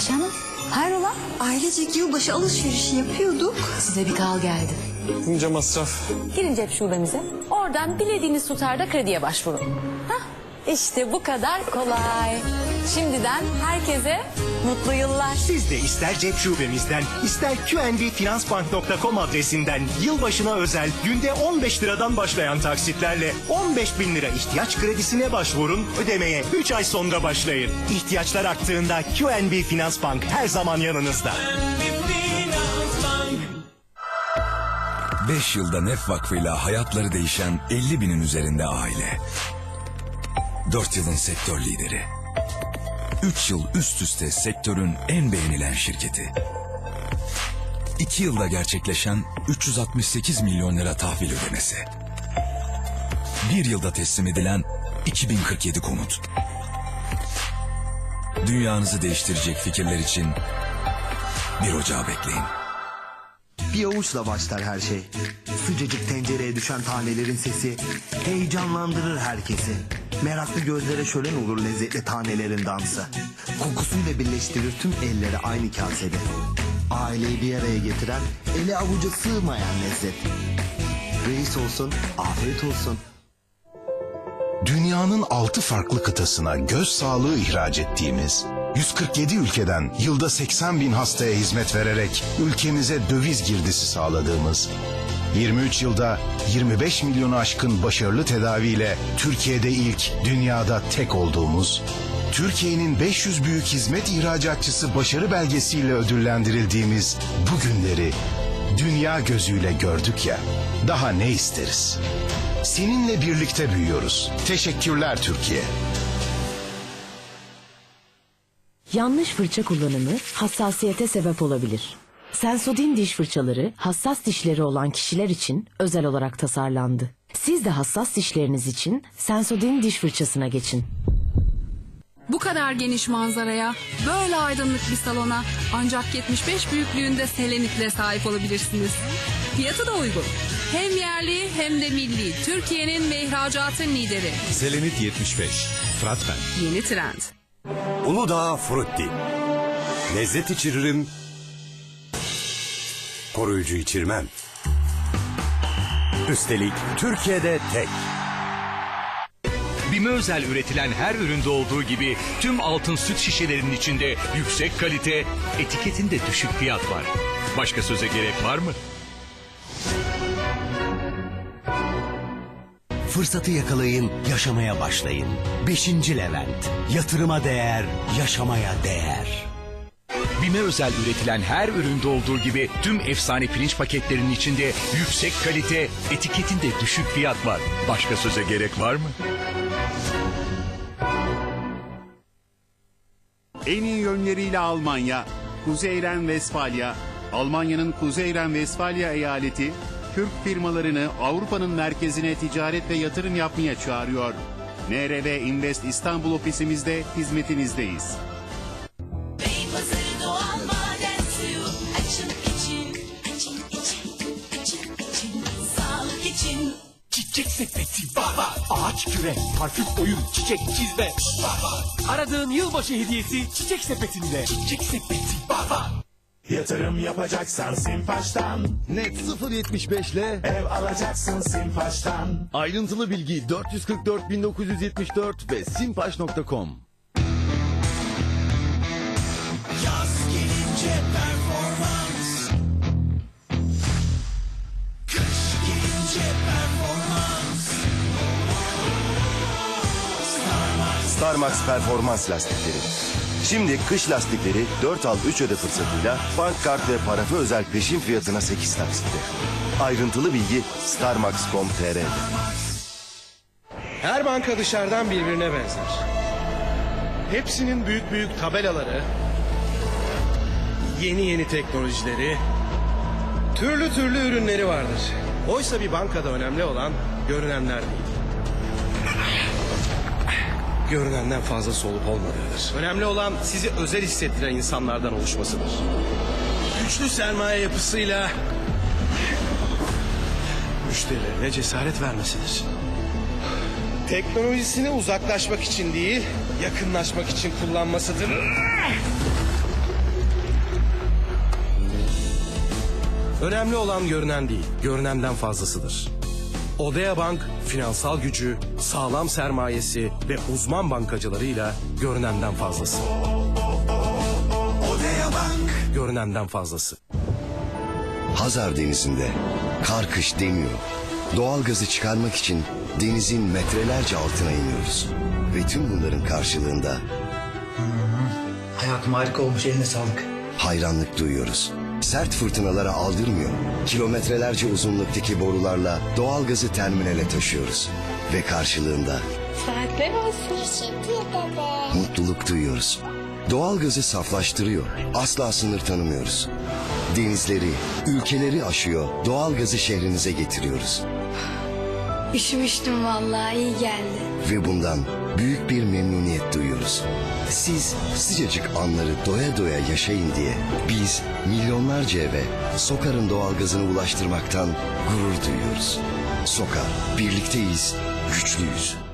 Ayşe Hanım hayrola? Ailecek yılbaşı alışverişi yapıyorduk. Size bir kal geldi. Bunca masraf. Girin cep şubemize. Oradan dilediğiniz tutarda krediye başvurun. Hah, işte bu kadar kolay. Şimdiden herkese mutlu yıllar. Siz de ister cep şubemizden, ister qnbfinansbank.com adresinden yılbaşına özel günde 15 liradan başlayan taksitlerle 15 bin lira ihtiyaç kredisine başvurun, ödemeye 3 ay sonra başlayın. İhtiyaçlar arttığında QNB Finans Bank her zaman yanınızda. 5 yılda Nef Vakfı'yla hayatları değişen 50 binin üzerinde aile. 4 yılın sektör lideri. 3 yıl üst üste sektörün en beğenilen şirketi. 2 yılda gerçekleşen 368 milyon lira tahvil ödemesi. 1 yılda teslim edilen 2047 konut. Dünyanızı değiştirecek fikirler için bir ocağı bekleyin. Bir avuçla başlar her şey. Sıcacık tencereye düşen tanelerin sesi heyecanlandırır herkesi. Meraklı gözlere şölen olur lezzetli tanelerin dansı. Kokusuyla birleştirir tüm elleri aynı kasede. Aileyi bir araya getiren, eli avuca sığmayan lezzet. Reis olsun, afiyet olsun. Dünyanın 6 farklı kıtasına göz sağlığı ihraç ettiğimiz, 147 ülkeden yılda 80 bin hastaya hizmet vererek ülkemize döviz girdisi sağladığımız, 23 yılda 25 milyonu aşkın başarılı tedaviyle Türkiye'de ilk, dünyada tek olduğumuz, Türkiye'nin 500 büyük hizmet ihracatçısı başarı belgesiyle ödüllendirildiğimiz bu günleri dünya gözüyle gördük ya, daha ne isteriz? Seninle birlikte büyüyoruz. Teşekkürler Türkiye. Yanlış fırça kullanımı hassasiyete sebep olabilir. Sensodyne diş fırçaları hassas dişleri olan kişiler için özel olarak tasarlandı. Siz de hassas dişleriniz için Sensodyne diş fırçasına geçin. Bu kadar geniş manzaraya, böyle aydınlık bir salona ancak 75 büyüklüğünde selenitle sahip olabilirsiniz. Fiyatı da uygun. Hem yerli hem de milli. Türkiye'nin ve ihracatın lideri. Selenit 75. Fırat ben. Yeni trend. Uludağ Frutti. Lezzet içiririm. Koruyucu içirmem. Üstelik Türkiye'de tek. BİM'e özel üretilen her üründe olduğu gibi tüm altın süt şişelerinin içinde yüksek kalite, etiketinde düşük fiyat var. Başka söze gerek var mı? Fırsatı yakalayın, yaşamaya başlayın. Beşinci Levent. Yatırıma değer, yaşamaya değer. BİM'e özel üretilen her üründe olduğu gibi tüm efsane pirinç paketlerinin içinde yüksek kalite, etiketinde düşük fiyat var. Başka söze gerek var mı? En iyi yönleriyle Almanya, Kuzey Ren-Vesfalya, Almanya'nın Kuzey Ren-Vesfalya eyaleti, Türk firmalarını Avrupa'nın merkezine ticaret ve yatırım yapmaya çağırıyor. NRV Invest İstanbul ofisimizde hizmetinizdeyiz. Çiçek sepeti var var. Ağaç küre, parfüm oyun, çiçek çizme var var. Aradığın yılbaşı hediyesi çiçek sepetinde. Çiçek sepeti var var. Yatırım yapacaksan Simpaş'tan Net 075 ile ev alacaksın Simpaş'tan. ayrıntılı bilgi 444 1974 ve simpaş.com. Starmax Performans lastikleri. Şimdi kış lastikleri 4 al 3 öde fırsatıyla bank kart ve parafı özel peşin fiyatına 8 taksitte. Ayrıntılı bilgi starmax.com.tr'de. Her banka dışarıdan birbirine benzer. Hepsinin büyük büyük tabelaları, yeni yeni teknolojileri, türlü türlü ürünleri vardır. Oysa bir bankada önemli olan görünenler değil görünenden fazlası olup olmadığıdır. Önemli olan sizi özel hissettiren insanlardan oluşmasıdır. Güçlü sermaye yapısıyla müşterilerine cesaret vermesidir. Teknolojisini uzaklaşmak için değil, yakınlaşmak için kullanmasıdır. Önemli olan görünen değil, görünenden fazlasıdır. Odea Bank, finansal gücü, sağlam sermayesi ve uzman bankacılarıyla görünenden fazlası. Odea Bank. Görünenden fazlası. Hazar Denizi'nde kar kış demiyor. Doğalgazı çıkarmak için denizin metrelerce altına iniyoruz. Ve tüm bunların karşılığında Hayatım harika olmuş eline sağlık. hayranlık duyuyoruz. Sert fırtınalara aldırmıyor. Kilometrelerce uzunluktaki borularla doğalgazı terminale taşıyoruz. Ve karşılığında Saatler olsun. Teşekkür ederim. mutluluk duyuyoruz. Doğalgazı saflaştırıyor. Asla sınır tanımıyoruz. Denizleri, ülkeleri aşıyor. Doğalgazı şehrinize getiriyoruz. Üşümüştüm vallahi iyi geldi. Ve bundan büyük bir memnuniyet duyuyoruz. Siz sıcacık anları doya doya yaşayın diye biz milyonlarca eve Sokar'ın doğalgazını ulaştırmaktan gurur duyuyoruz. Sokar, birlikteyiz, güçlüyüz.